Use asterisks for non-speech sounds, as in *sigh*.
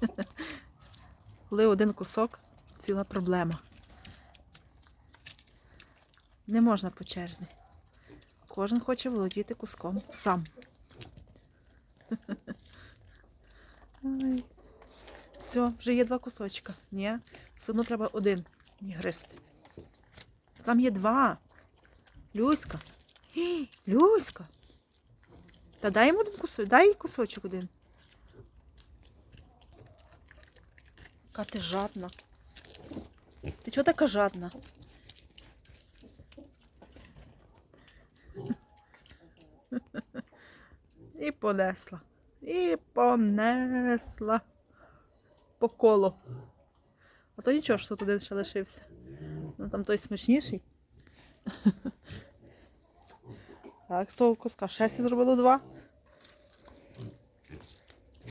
*laughs* Коли один кусок, ціла проблема. Не можна по черзі. Кожен хоче володіти куском сам. *laughs* Все, вже є два кусочка. Ні, все одно треба один гристи. Там є два. Люська. *gasps* Люська. Та дай йому один кусочок, дай кусочок один. Яка ти жадна. Ти чого така жадна? І понесла. І понесла по колу. А то нічого, що тут один ще лишився. Ну там той смачніший. *laughs* Так, з того куска. Ще зробило два.